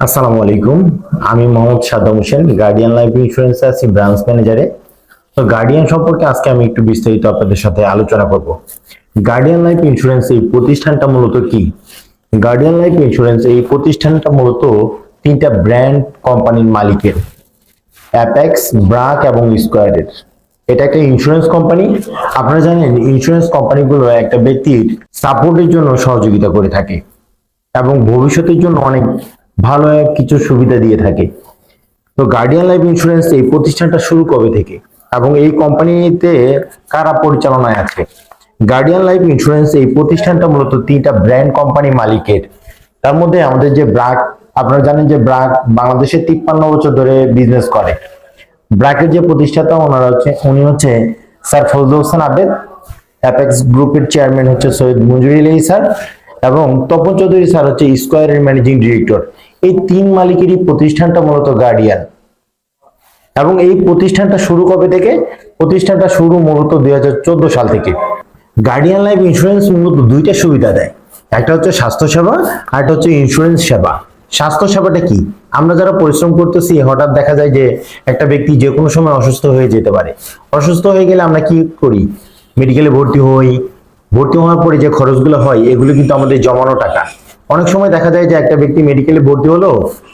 আসসালামু আলাইকুম। আমি Mohammad Saddam Hossain Guardian Life Insurance আছি ব্রাঞ্চ ম্যানেজারে তো গার্ডিয়ান সম্পর্কে আজকে আমি একটু বিস্তারিত আপনাদের সাথে আলোচনা করব। গার্ডিয়ান লাইফ ইন্স্যুরেন্স এই প্রতিষ্ঠানটা মূলত কি? গার্ডিয়ান লাইফ ইন্স্যুরেন্স এই প্রতিষ্ঠানটা মূলত তিনটা ব্র্যান্ড কোম্পানির মালিকের। অ্যাপেক্স ব্রাক এবং স্কোয়ারের এটা একটা ইন্স্যুরেন্স কোম্পানি আপনারা জানেন ইন্স্যুরেন্স কোম্পানিগুলো একটা ব্যক্তির সাপোর্টের জন্য সহযোগিতা করে থাকে। এবং ভবিষ্যতের জন্য অনেক ভালো কিছু সুবিধা দিয়ে থাকে। তো গার্ডিয়ান লাইফ ইন্স্যুরেন্স এই প্রতিষ্ঠানটা শুরু কবে থেকে? এবং এই কোম্পানিতে কারা পরিচালনায় আছে? গার্ডিয়ান লাইফ ইন্স্যুরেন্স এই প্রতিষ্ঠানটা মূলত তিনটা ব্র্যান্ড কোম্পানি মালিকের। তার মধ্যে আমাদের যে ব্রাক, আপনারা জানেন যে ব্রাক বাংলাদেশে তিপ্পান্ন বছর ধরে বিজনেস করে। ব্র্যাকের যে প্রতিষ্ঠাতা ওনারা হচ্ছে, উনি হচ্ছে স্যার ফজল হোসেন আবেদ অ্যাপেক্স গ্রুপের চেয়ারম্যান হচ্ছে সৈয়দ মঞ্জুরি ইলাহি স্যার, এবং তপন চৌধুরী স্যার হচ্ছে স্কোয়ারের ম্যানেজিং ডিরেক্টর এই তিন মালিকেরই প্রতিষ্ঠানটা মূলত গার্ডিয়ান এবং এই প্রতিষ্ঠানটা শুরু কবে থেকে? প্রতিষ্ঠানটা শুরু মূলত দুই সাল থেকে। গার্ডিয়ান লাইফ ইন্স্যুরেন্স মূলত দুইটা সুবিধা দেয়। একটা হচ্ছে স্বাস্থ্য সেবা আর একটা হচ্ছে ইন্স্যুরেন্স সেবা। স্বাস্থ্য সেবাটা কি? আমরা যারা পরিশ্রম করতেছি, হঠাৎ দেখা যায় যে একটা ব্যক্তি যে কোনো সময় অসুস্থ হয়ে যেতে পারে। অসুস্থ হয়ে গেলে আমরা কি করি? মেডিকেলে ভর্তি হই। ভর্তি হওয়ার পরে যে খরচগুলো হয়, এগুলো কিন্তু আমাদের জমানো টাকা। অনেক সময় দেখা যায় যে একটা ব্যক্তি মেডিকেলে ভর্তি হলো,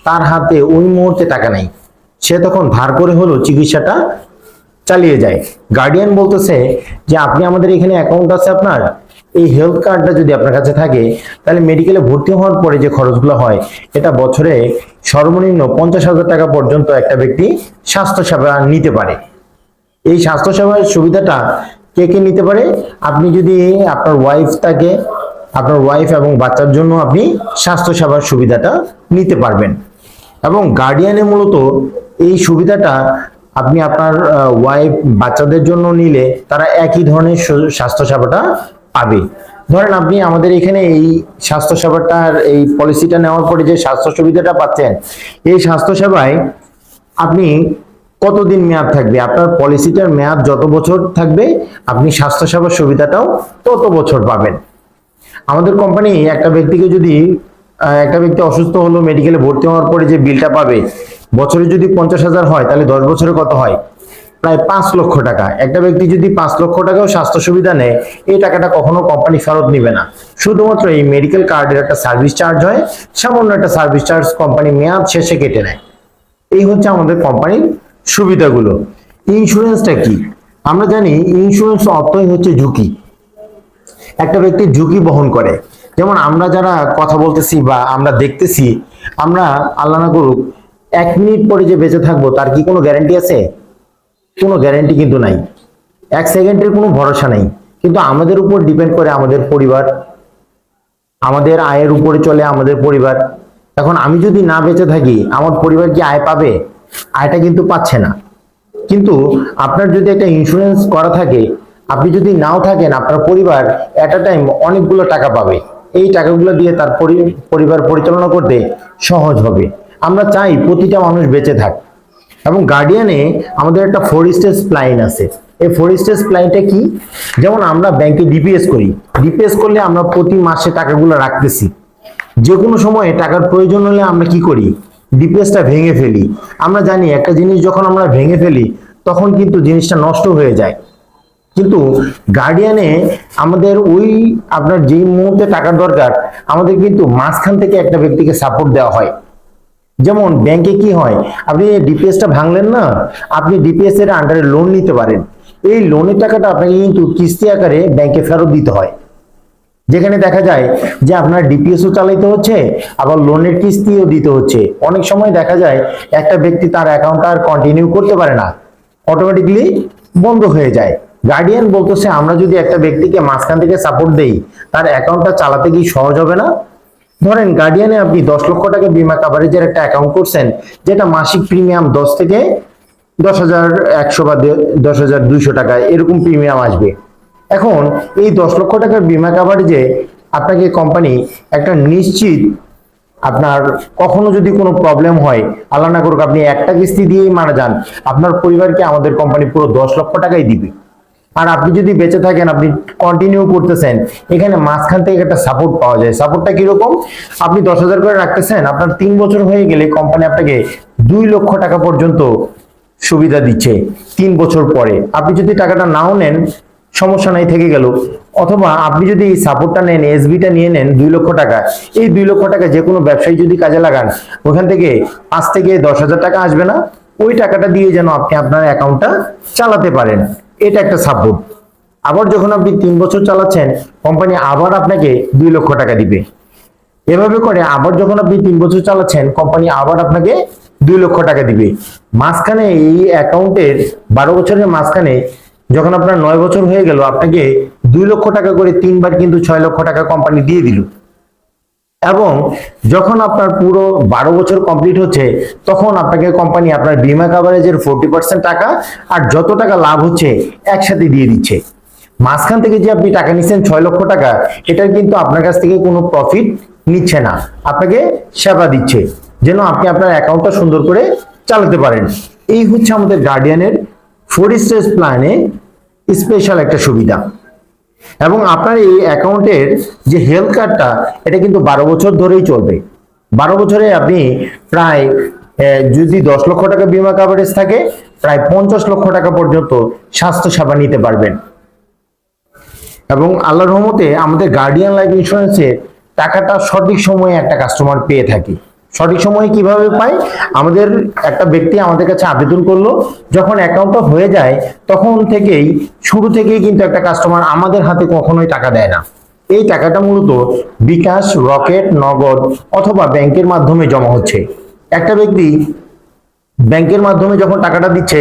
তার হাতে ওই মুহূর্তে টাকা নেই। সে তখন ধার করে হলো চিকিৎসাটা চালিয়ে যায়। গার্ডিয়ান বলতেছে যে, আপনি আমাদের এখানে অ্যাকাউন্ট আছে আপনার। এই হেলথ কার্ডটা যদি আপনার কাছে থাকে, তাহলে মেডিকেলে ভর্তি হওয়ার পরে যে খরচগুলো হয়, এটা বছরে সর্বনিম্ন পঞ্চাশ হাজার টাকা পর্যন্ত একটা ব্যক্তি স্বাস্থ্য সেবা নিতে পারে। এই স্বাস্থ্য সেবার সুবিধাটা কে কে নিতে পারে? আপনি যদি আপনার ওয়াইফ থাকে আপনার ওয়াইফ এবং বাচ্চার জন্য আপনি স্বাস্থ্য সেবার সুবিধাটা নিতে পারবেন। এবং গার্ডিয়ানে মূলত এই সুবিধাটা আপনি আপনার ওয়াইফ বাচ্চাদের জন্য নিলে তারা একই ধরনের সু- স্বাস্থ্য সেবাটা পাবে। ধরেন আপনি আমাদের এখানে এই স্বাস্থ্য সেবাটার এই পলিসিটা নেওয়ার পরে যে স্বাস্থ্য সুবিধাটা পাচ্ছেন, এই স্বাস্থ্য সেবায় আপনি কতদিন মেয়াদ থাকবে? আপনার পলিসিটার মেয়াদ যত বছর থাকবে, আপনি স্বাস্থ্য সেবার সুবিধাটাও তত বছর পাবেন। আমাদের কোম্পানি একটা ব্যক্তিকে যদি একটা ব্যক্তি অসুস্থ হলো মেডিকেলে ভর্তি হওয়ার পরে যে বিলটা পাবে, বছরে যদি পঞ্চাশ হাজার হয়, তাহলে দশ বছরে কত হয়? প্রায় পাঁচ লক্ষ টাকা। একটা ব্যক্তি যদি পাঁচ লক্ষ টাকাও স্বাস্থ্য সুবিধা নেয়, এই টাকাটা কখনো কোম্পানি ফেরত নিবে না। শুধুমাত্র এই মেডিকেল কার্ডের একটা সার্ভিস চার্জ হয়, সামান্য একটা সার্ভিস চার্জ কোম্পানি মেয়াদ শেষে কেটে নেয়। এই হচ্ছে আমাদের কোম্পানির সুবিধাগুলো। ইন্স্যুরেন্সটা কি? আমরা জানি ইন্স্যুরেন্স অর্থই হচ্ছে ঝুঁকি। একটা ব্যক্তি ঝুঁকি বহন করে। যেমন আমরা যারা কথা বলতেছি বা আমরা দেখতেছি, আমরা আল্লাহ না করুক, এক মিনিট পরে যে বেঁচে থাকব, তার কি কোনো গ্যারান্টি আছে? কোনো গ্যারান্টি কিন্তু নাই। এক সেকেন্ডের কোনো ভরসা নেই। কিন্তু আমাদের উপর ডিপেন্ড করে আমাদের পরিবার। আমাদের আয়ের উপরে চলে আমাদের পরিবার। এখন আমি যদি না বেঁচে থাকি, আমার পরিবার কি আয় পাবে? আয়টা কিন্তু পাচ্ছে না। কিন্তু আপনার যদি একটা ইন্স্যুরেন্স করা থাকে আপনি যদি নাও থাকেন, আপনার পরিবার এট আ টাইম অনেকগুলো টাকা পাবে। এই টাকাগুলো দিয়ে তার পরিবার পরিচালনা করতে সহজ হবে। আমরা চাই প্রতিটা মানুষ বেঁচে থাক। এবং গার্ডিয়ানে আমাদের একটা ফোর স্টেজ প্লাইন আছে। এই ফোর স্টেজ প্লাইনটা কি? যেমন আমরা ব্যাংকে ডিপিএস করি। ডিপিএস করলে আমরা প্রতি মাসে টাকাগুলো রাখতেছি। যে কোনো সময়ে টাকার প্রয়োজন হলে আমরা কি করি? ডিপিএসটা ভেঙে ফেলি। আমরা জানি একটা জিনিস যখন আমরা ভেঙে ফেলি, তখন কিন্তু জিনিসটা নষ্ট হয়ে যায়। কিন্তু গার্ডিয়ানে আমাদের ওই আপনার যেই মুহূর্তে টাকার দরকার, আমাদের কিন্তু মাঝখান থেকে একটা ব্যক্তিকে সাপোর্ট দেওয়া হয়। যেমন ব্যাংকে কি হয়, আপনি ডিপিএসটা ভাঙলেন না, আপনি ডিপিএস এর আন্ডারে লোন নিতে পারেন। এই লোনের টাকাটা আপনাকে কিন্তু কিস্তি আকারে ব্যাংকে ফেরত দিতে হয়। যেখানে দেখা যায় যে আপনার ডিপিএসও চালাইতে হচ্ছে, আবার লোনের কিস্তিও দিতে হচ্ছে। অনেক সময় দেখা যায় একটা ব্যক্তি তার অ্যাকাউন্টটা আর কন্টিনিউ করতে পারে না। অটোমেটিকলি বন্ধ হয়ে যায়। গার্ডিয়ান বলতেছে, আমরা যদি একটা ব্যক্তিকে মাঝখান থেকে সাপোর্ট দেই, তার অ্যাকাউন্টটা চালাতে কি সহজ হবে না? ধরেন গার্ডিয়ানে আপনি দশ লক্ষ টাকা বিমা কাভারেজের একটা অ্যাকাউন্ট করছেন, যেটা মাসিক প্রিমিয়াম দশ থেকে দশ হাজার একশো বা দশ হাজার দুইশো টাকা, এরকম প্রিমিয়াম আসবে। এখন এই দশ লক্ষ টাকার বিমা কাভারেজে আপনাকে কোম্পানি একটা নিশ্চিত আপনার কখনো যদি কোনো প্রবলেম হয়, আল্লাহ না করুক আপনি একটা কিস্তি দিয়েই মারা যান, আপনার পরিবারকে আমাদের কোম্পানি পুরো দশ লক্ষ টাকাই দিবে। আর আপনি যদি বেঁচে থাকেন, আপনি কন্টিনিউ করতেছেন, এখানে মাঝখান থেকে একটা সাপোর্ট পাওয়া যায়। সাপোর্টটা কীরকম? আপনি দশ হাজার করে রাখতেছেন, আপনার তিন বছর হয়ে গেলে কোম্পানি আপনাকে দুই লক্ষ টাকা পর্যন্ত সুবিধা দিচ্ছে তিন বছর পরে। আপনি যদি টাকাটা নাও নেন, সমস্যা নাই, থেকে গেল। অথবা আপনি যদি এই সাপোর্টটা নেন এসবিটা নিয়ে নেন, দুই লক্ষ টাকা, এই দুই লক্ষ টাকা যে কোনো ব্যবসায়ী যদি কাজে লাগান, ওখান থেকে পাঁচ থেকে দশ হাজার টাকা আসবে না, ওই টাকাটা দিয়ে যেন আপনি আপনার অ্যাকাউন্টটা চালাতে পারেন। এটা একটা সাপোর্ট আবার যখন আপনি তিন বছর চালাচ্ছেন, কোম্পানি আবার আপনাকে দুই লক্ষ টাকা দিবে। এভাবে করে আবার যখন আপনি তিন বছর চালাচ্ছেন, কোম্পানি আবার আপনাকে দুই লক্ষ টাকা দিবে। মাঝখানে এই অ্যাকাউন্টের বারো বছরের মাঝখানে যখন আপনার নয় বছর হয়ে গেল, আপনাকে দুই লক্ষ টাকা করে তিনবার কিন্তু ছয় লক্ষ টাকা কোম্পানি দিয়ে দিল। এবং যখন আপনার পুরো বারো বছর কমপ্লিট হচ্ছে, তখন আপনাকে কোম্পানি আপনার বিমা কাভারেজের ফোরটি পার্সেন্ট টাকা আর যত টাকা লাভ হচ্ছে একসাথে দিয়ে দিচ্ছে। মাঝখান থেকে যে আপনি টাকা নিচ্ছেন ছয় লক্ষ টাকা এটা কিন্তু আপনার কাছ থেকে কোনো প্রফিট নিচ্ছে না। আপনাকে সেবা দিচ্ছে, যেন আপনি আপনার অ্যাকাউন্টটা সুন্দর করে চালাতে পারেন। এই হচ্ছে আমাদের গার্ডিয়ানের ফোর স্টেজ প্ল্যানে স্পেশাল একটা সুবিধা। এবং আপনার এই অ্যাকাউন্টের যে হেলথ কার্ডটা এটা কিন্তু বারো বছর ধরেই চলবে। বারো বছরে আপনি প্রায় যদি দশ লক্ষ টাকা বিমা কাভারেজ থাকে, প্রায় পঞ্চাশ লক্ষ টাকা পর্যন্ত স্বাস্থ্য সেবা নিতে পারবেন। এবং আল্লাহর রহমতে আমাদের গার্ডিয়ান লাইফ ইন্স্যুরেন্সের টাকাটা সঠিক সময়ে একটা কাস্টমার পেয়ে থাকে। সঠিক সময়ে কীভাবে পাই? আমাদের একটা ব্যক্তি আমাদের কাছে আবেদন করল, যখন অ্যাকাউন্টটা হয়ে যায়, তখন থেকেই, শুরু থেকেই কিন্তু একটা কাস্টমার আমাদের হাতে কখনোই টাকা দেয় না। এই টাকাটা মূলত বিকাশ, রকেট, নগদ অথবা ব্যাংকের মাধ্যমে জমা হচ্ছে। একটা ব্যক্তি ব্যাংকের মাধ্যমে যখন টাকাটা দিচ্ছে